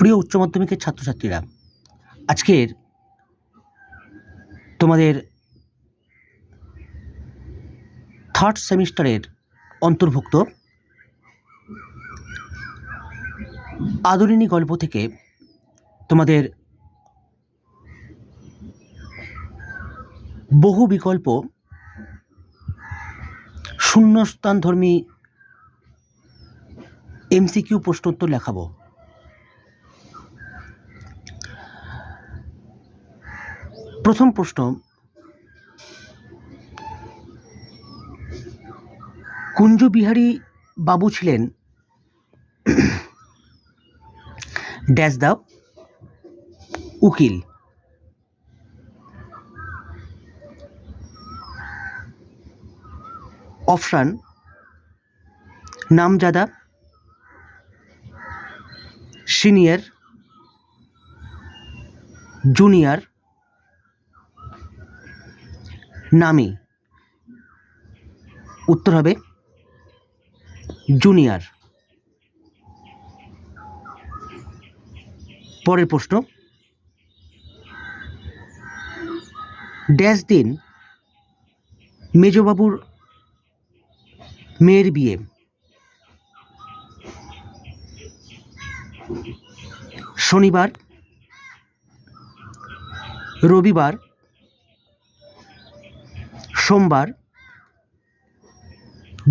প্রিয় উচ্চ মাধ্যমিকের ছাত্রছাত্রীরা, আজকের তোমাদের থার্ড সেমিস্টারের অন্তর্ভুক্ত আদরিণী গল্প থেকে তোমাদের বহু বিকল্প শূন্যস্থানধর্মী এমসিকিউ প্রশ্নোত্তর লেখাবো। প্রথম প্রশ্ন কুঞ্জবিহারী বাবু ছিলেন ড্যাশ দাও উকিল। অপশান নামজাদা সিনিয়র জুনিয়র নামি। উত্তর হবে জুনিয়র। পরের প্রশ্ন। ড্যাশ দিন মেজবাবুর মেয়ের বিয়ে। শনিবার রবিবার সোমবার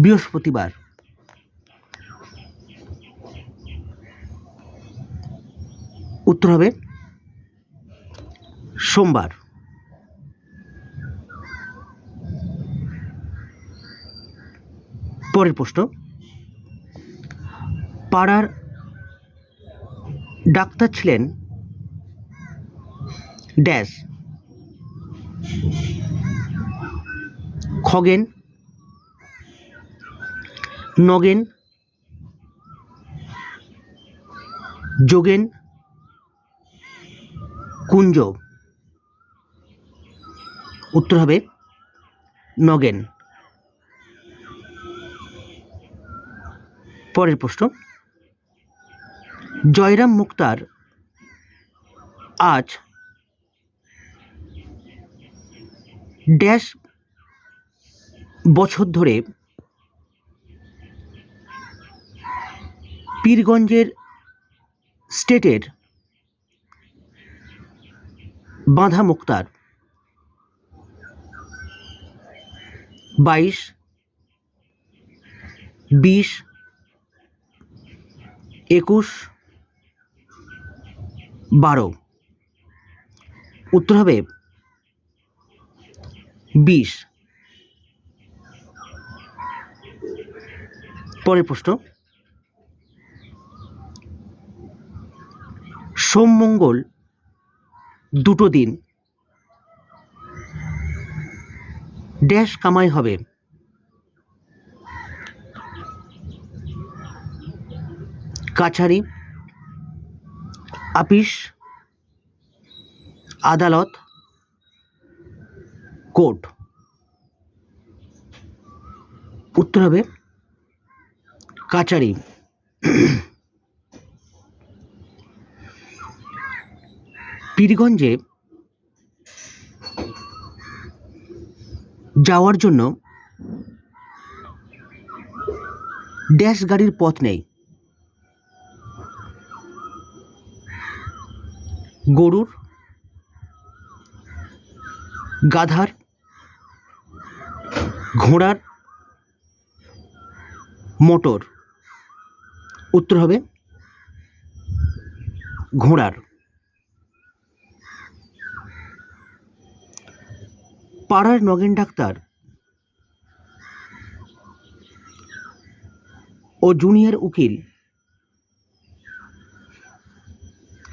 বৃহস্পতিবার। উত্তর হবে সোমবার। পরের প্রশ্ন পাড়ার ডাক্তার ছিলেন ড্যাশ। খগেন নগেন যোগেন কুঞ্জ। উত্তর হবে নগেন। পরের প্রশ্ন জয়রাম মুক্তার আজ ড্যাশ বছর ধরে পীরগঞ্জের স্টেটের বাঁধা মুক্তার বাইশ বিশ একুশ বারো। উত্তর হবে বিশ। পরের প্রশ্ন। সোম মঙ্গল দুটো দিন। ড্যাশ কামাই হবে। কাছারি, আপিস, আদালত, কোর্ট। উত্তর হবে কাচারি। পীরগঞ্জে যাওয়ার জন্য ড্যাশ গাড়ির পথ নেই। গরুর গাধার ঘোড়ার মোটর। উত্তর হবে ঘোড়ার। পাড়ার নগেন ডাক্তার ও জুনিয়র উকিল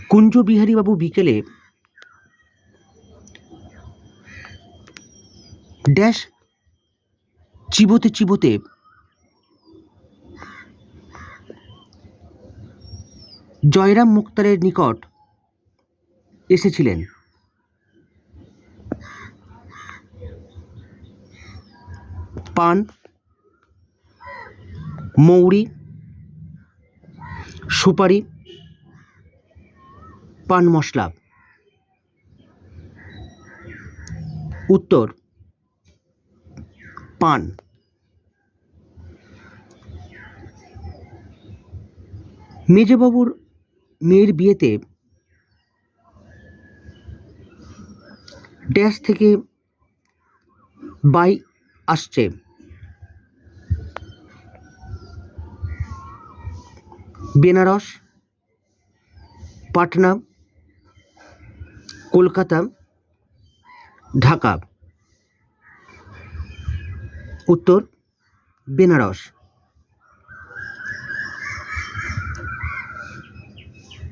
কুঞ্জবিহারীবাবু বিকেলে ড্যাশ চিবোতে চিবোতে জয়রাম মুক্তারের নিকট এসেছিলেন। পান মৌরি সুপারি পান মশলা। উত্তর পান। মেজবাবুর মেয়ের বিয়েতে ড্যাশ থেকে বাই আসছে। বেনারস পাটনা কলকাতা ঢাকা। উত্তর বেনারস।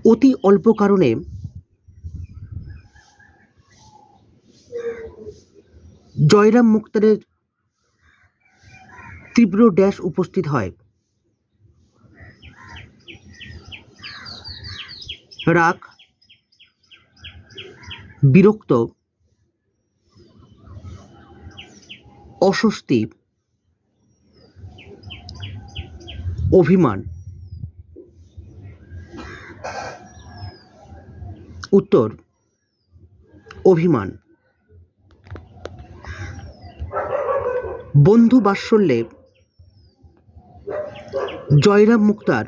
অতি অল্প কারণে জয়রাম মুক্তারের তীব্র ড্যাশ উপস্থিত হয়। রাগ বিরক্ত অস্বস্তি অভিমান। উত্তর অভিমান। বন্ধু বাৎসল্যে জয়রাম মুক্তার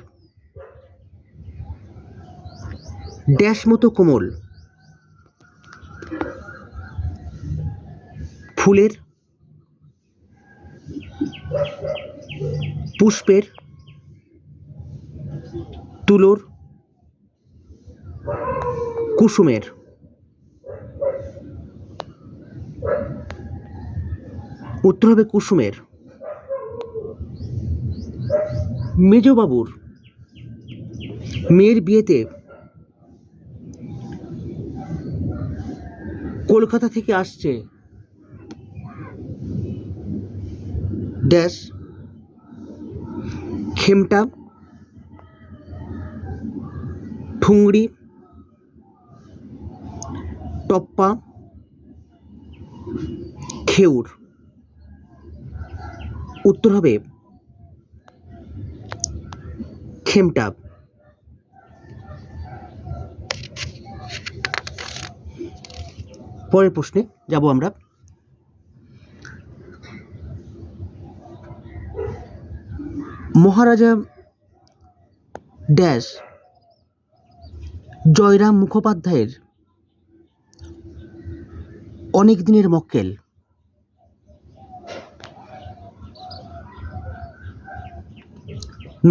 ড্যাশ মতো কোমল ফুলের পুষ্পের তুলোর কুসুমের। উত্তর হবে কুসুমের। মেজবাবুর মেয়ের বিয়েতে কলকাতা থেকে আসছে ড্যাশ খেমটা ঠুংরি টপ্পা খেউর। উত্তর হবে খেমটা পরের প্রশ্নে যাব আমরা। মহারাজা ড্যাশ জয়রাম মুখোপাধ্যায়ের অনেক দিনের মক্কেল।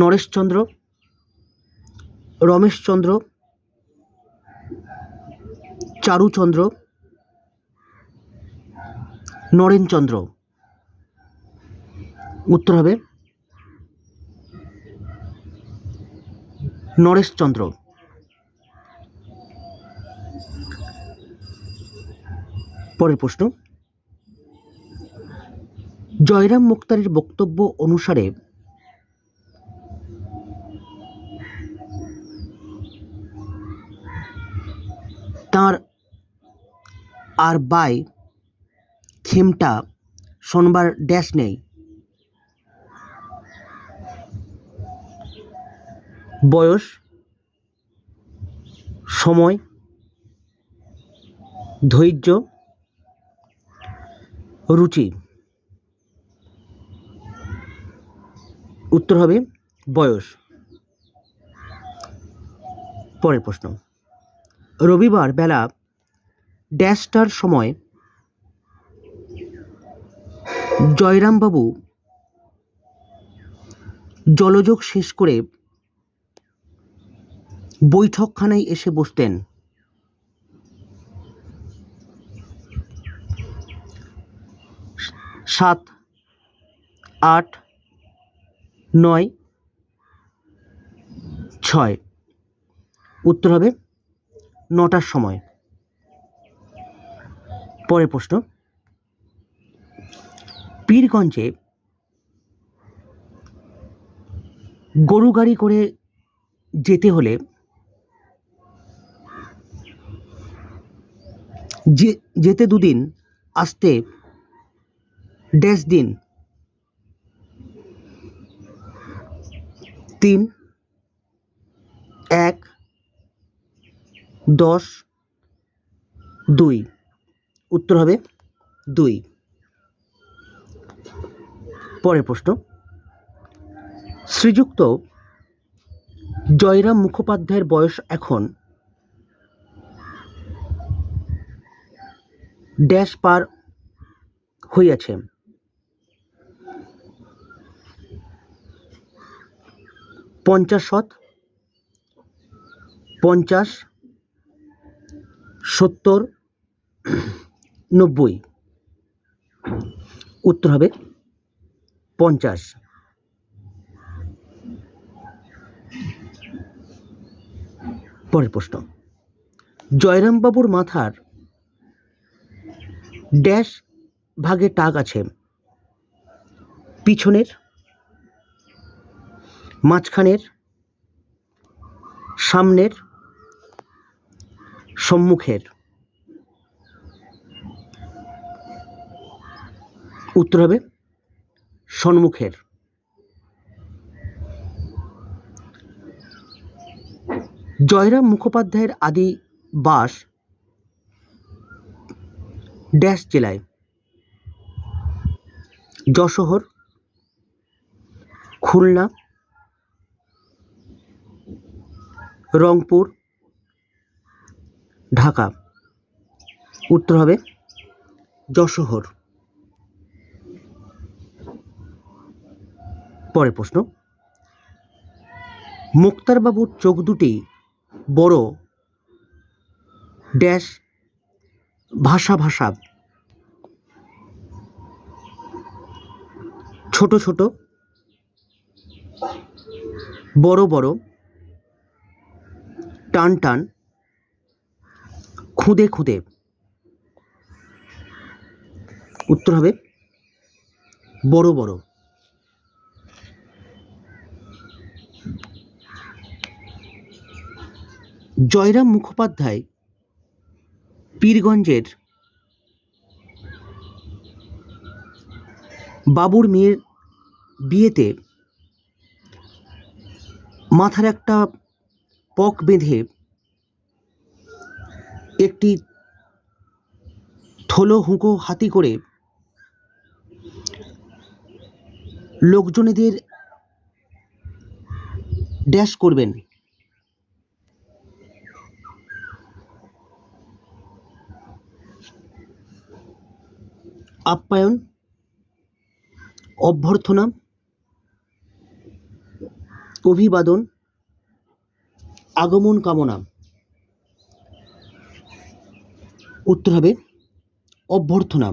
নরেশচন্দ্র রমেশচন্দ্র চারুচন্দ্র নরেনচন্দ্র। উত্তর হবে নরেশচন্দ্র। পরের প্রশ্ন। জয়রাম মুক্তারের বক্তব্য অনুসারে তার আর বাই খেমটা শোনবার ড্যাশ নেই বয়স, সময়, ধৈর্য রুচি। উত্তর হবে বয়স। পরের প্রশ্ন। রবিবার বেলা ড্যাশটার সময় জয়রামবাবু জলযোগ শেষ করে বৈঠকখানায় এসে বসতেন। সাত, আট, নয়, ছয়। উত্তর হবে নটার সময়। পরের প্রশ্ন। পীরগঞ্জে গরু গাড়ি করে যেতে হলে যে, যেতে দুদিন আসতে ড্যাশ দিন তিন, এক, দশ, দুই। উত্তর হবে দুই। পরের প্রশ্ন। শ্রীযুক্ত জয়রাম মুখোপাধ্যায়ের বয়স এখন ড্যাশ পার হইয়াছে। পঞ্চাশ শত পঞ্চাশ সত্তর নব্বই। উত্তর হবে পঞ্চাশ। পরের প্রশ্ন। জয়রামবাবুর মাথার ড্যাশ ভাগে টাক আছে। পিছনের মাঝখানের সামনের সম্মুখের। উত্তর হবে সম্মুখের। জয়রাম মুখোপাধ্যায়ের আদি বাস ড্যাশ জেলায়। যশোহর খুলনা রংপুর, ঢাকা। উত্তর হবে যশোহর পরের প্রশ্ন। মুক্তারবাবুর চোখ দুটি বড়, ড্যাশ, ভাষা ভাষা। ছোট ছোট, বড় বড়। টান টান, খুঁদে খুদে। উত্তর হবে, বড় বড়। জয়রাম মুখোপাধ্যায়, পীরগঞ্জের বাবুর মেয়ের বিয়েতে মাথার একটা পক বেঁধে একটি থলো হুঁকো হাতি করে লোকজনেদের ড্যাশ করবেন। আপ্যায়ন অভ্যর্থনা অভিবাদন আগমন কামনা। উত্তর হবে অভ্যর্থনা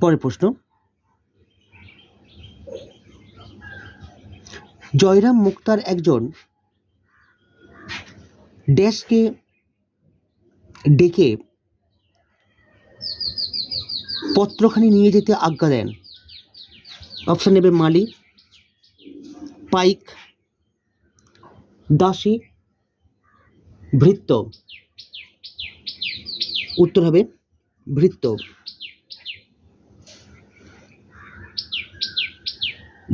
পরের প্রশ্ন। জয়রাম মুক্তার একজন ড্যাশকে ডেকে পত্রখানি নিয়ে যেতে আজ্ঞা দেন। অপশান নেবে মালি, পাইক, দাসী, ভৃত্য। উত্তর হবে ভৃত্য।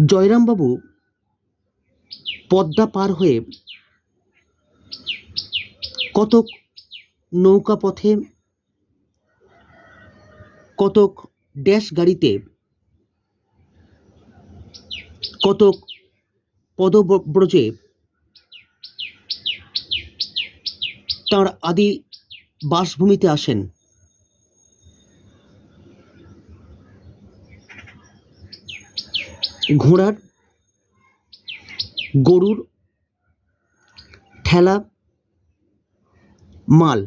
জয়রামবাবু পদ্মা পার হয়ে কতক নৌকা পথে কতক ড্যাশ গাড়িতে কতক পদব্রজে তাঁর আদি বাসভূমিতে আসেন। ঘোড়ার গরুর ঠেলা মাল।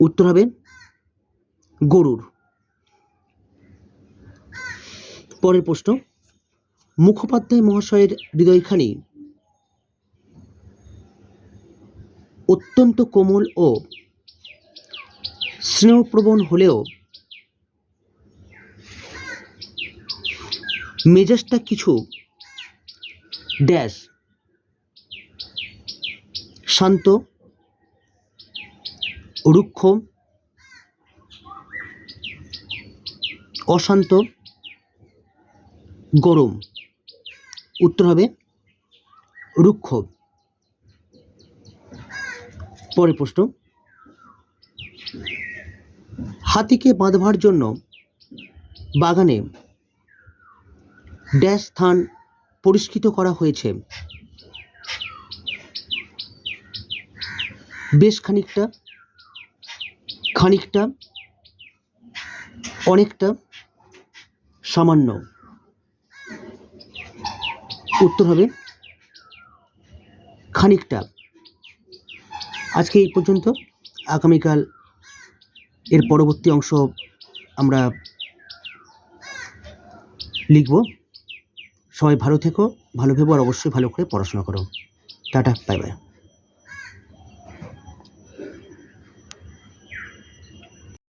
উত্তর হবে গরুর। পরের প্রশ্ন, মুখোপাধ্যায় মহাশয়ের হৃদয়খানি অত্যন্ত কোমল ও স্নেহপ্রবণ হলেও মেজাজটা কিছু ড্যাশ, শান্ত, রুক্ষ, অশান্ত গরম। উত্তর হবে রুক্ষ। পরের প্রশ্ন। হাতিকে বাঁধবার জন্য বাগানে ড্যাশ স্থান পরিষ্কৃত করা হয়েছে। বেশ খানিকটা খানিকটা, অনেকটা সামান্য। উত্তর হবে খানিকটা। আজকে এই পর্যন্ত। আগামীকাল এর পরবর্তী অংশ আমরা লিখব। সবাই ভালো থেকো, ভালো ভেবো, আর অবশ্যই ভালো করে পড়াশোনা করো। Tata, bye bye.